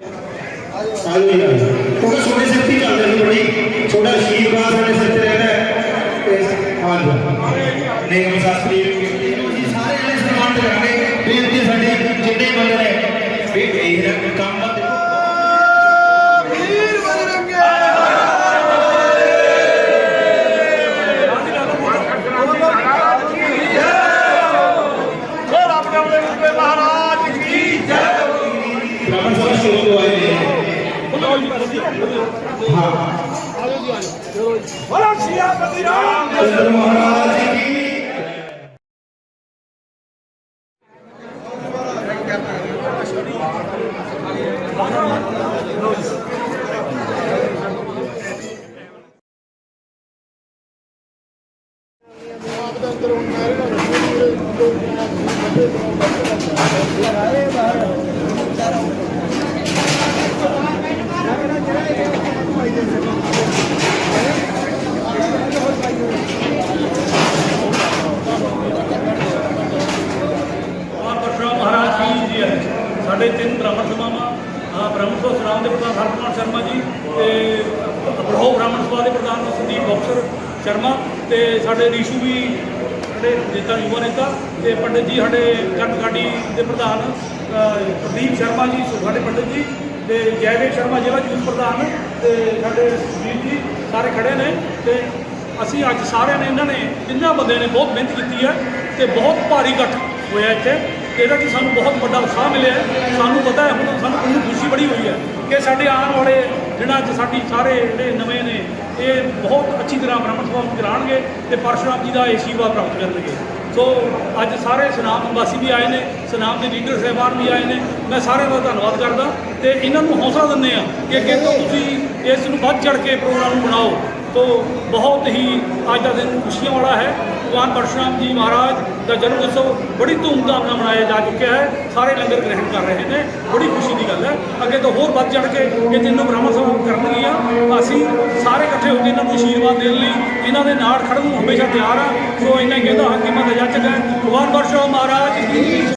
ਆਲੂ ਹੀ ਆਲੂ ਕਿਉਂਕਿ ਛੋਟੇ ਸਿਰ ਚੱਲਦੇ ਸੀ ਬੜੀ। ਛੋਟਾ ਆਸ਼ੀਰਵਾਦ ਸਾਡੇ ਸਿਰ ਰਹਿੰਦਾ ਹੈ। ਤੇ ਆਲੂ ਨੇਮ ਸ਼ਾਸਤਰੀ ਜੀ ਸਾਰੇ ਜਿਹੜੇ ਸਨਮਾਨ ਕਰਾਂਗੇ ਬੇਨਤੀ ਸਾਡੀ ਜਿੰਨੇ ਬੰਦੇ ਨੇ ਹਾਂ ਬੋਲਾ ਸਿਆਪਤੀ ਰਾਮ ਚੰਦਰ ਮਹਾਰਾਜ ਜੀ ਕੀ ਮਹਾਂਪੁਰਸ਼ਾ ਮਹਾਰਾਜ ਜੀ ਜੀ ਹੈ ਸਾਡੇ ਤਿੰਨ ਬ੍ਰਾਹਮਣ ਸਭਾਵਾਂ ਬ੍ਰਾਹਮਣ ਸਭਾ ਸਰਾਮ ਦੇ ਪ੍ਰਧਾਨ ਹਰਕੁਮਾਰ ਸ਼ਰਮਾ ਜੀ ਤੇ ਅਬਰੋ ਬ੍ਰਾਹਮਣ ਸਭਾ ਦੇ ਪ੍ਰਧਾਨ ਸੰਦੀਪ ਬੌਕਸਰ ਸ਼ਰਮਾ ਤੇ ਸਾਡੇ ਰੀਸ਼ੂ ਵੀ ਸਾਡੇ ਨੇਤਾ, ਯੁਵਾ ਨੇਤਾ ਤੇ ਪੰਡਿਤ ਜੀ ਸਾਡੇ ਕਰਮਕਾਂਡੀ ਦੇ ਪ੍ਰਧਾਨ ਪ੍ਰਦੀਪ ਸ਼ਰਮਾ ਜੀ, ਸਾਡੇ ਪੰਡਿਤ ਜੀ ਤੇ ਜੈਦੇਵ ਸ਼ਰਮਾ ਜ਼ਿਲ੍ਹਾ ਯੂਥ ਪ੍ਰਧਾਨ ਤੇ ਸਾਡੇ ਸੁਖਬੀਰ ਜੀ ਸਾਰੇ ਖੜੇ ਨੇ ਤੇ ਅਸੀਂ ਅੱਜ ਸਾਰਿਆਂ ਨੇ ਇਹਨਾਂ ਨੇ, ਤਿੰਨਾਂ ਬੰਦਿਆਂ ਨੇ ਬਹੁਤ ਮਿਹਨਤ ਕੀਤੀ ਹੈ ਤੇ ਬਹੁਤ ਭਾਰੀ ਇਕੱਠ ਹੋਇਆ ਇੱਥੇ। ਤੇ ਇਹਦਾ ਕਿ ਸਾਨੂੰ ਬਹੁਤ ਵੱਡਾ ਉਤਸ਼ਾਹ ਮਿਲਿਆ ਸਾਨੂੰ ਪਤਾ ਹੈ, ਹੁਣ ਸਾਨੂੰ ਕਿੰਨੀ ਖੁਸ਼ੀ ਬੜੀ ਹੋਈ ਹੈ ਕਿ ਸਾਡੇ ਆਉਣ ਵਾਲੇ ਜਿਹੜਾ ਅੱਜ ਸਾਡੀ ਸਾਰੇ ਜਿਹੜੇ ਨਵੇਂ ਨੇ, ਇਹ ਬਹੁਤ ਅੱਛੀ ਤਰ੍ਹਾਂ ਬ੍ਰਾਹਮਣ ਸਭਾ ਨੂੰ ਚਲਾਉਣਗੇ ਤੇ ਪਰਸ਼ੁਰਾਮ ਜੀ ਦਾ ਆਸ਼ੀਰਵਾਦ ਪ੍ਰਾਪਤ ਕਰਨਗੇ। ਸੋ ਅੱਜ ਸਾਰੇ ਸਨਾਮ ਨਿਵਾਸੀ ਵੀ ਆਏ ਨੇ, ਸਨਾਮ ਦੇ ਲੀਡਰ ਸਹਿਬਾਨ ਵੀ ਆਏ ਨੇ। ਮੈਂ ਸਾਰਿਆਂ ਦਾ ਧੰਨਵਾਦ ਕਰਦਾ ਤੇ ਇਹਨਾਂ ਨੂੰ ਹੌਸਲਾ ਦਿੰਦੇ ਆ ਕਿ ਅੱਗੇ ਤੋਂ ਤੁਸੀਂ ਇਸ ਨੂੰ ਵੱਧ ਚੜ ਕੇ ਪ੍ਰੋਗਰਾਮ ਨੂੰ ਬਣਾਓ। ਤੋ ਬਹੁਤ ਹੀ ਅੱਜ ਦਾ ਦਿਨ ਖੁਸ਼ੀਆਂ ਵਾਲਾ ਹੈ। ਭਗਵਾਨ ਪਰਸ਼ੁਰਾਮ ਜੀ ਮਹਾਰਾਜ ਦਾ ਜਨਮ ਉਤਸਵ ਬੜੀ ਧੂਮਧਾਮ ਨਾਲ ਮਨਾਇਆ ਜਾ ਚੁੱਕਿਆ ਹੈ। ਸਾਰੇ ਲੰਗਰ ਗ੍ਰਹਿਣ ਕਰ ਰਹੇ ਨੇ। ਬੜੀ ਖੁਸ਼ੀ ਦੀ ਗੱਲ ਹੈ। ਅੱਗੇ ਤੋਂ ਹੋਰ ਵੱਧ ਚੜ ਕੇ ਇਹ ਤਿੰਨੋਂ ਬ੍ਰਾਹਮਣ ਸਭਾ ਕਰਨਗੀਆਂ। ਅਸੀਂ ਸਾਰੇ ਇਕੱਠੇ ਹੋ ਕੇ ਇਹਨਾਂ ਨੂੰ ਆਸ਼ੀਰਵਾਦ ਦੇਣ ਲਈ ਇਹਨਾਂ ਦੇ ਨਾਲ ਖੜਨ ਨੂੰ ਹਮੇਸ਼ਾ ਤਿਆਰ ਆ ਸੋ ਇਹਨਾਂ ਕਹਿੰਦਾ ਹਾਂ ਕਿ ਮੈਂ ਜੱਜ ਹੈ। ਭਗਵਾਨ ਪਰਸ਼ੁਰਾਮ ਮਹਾਰਾਜ।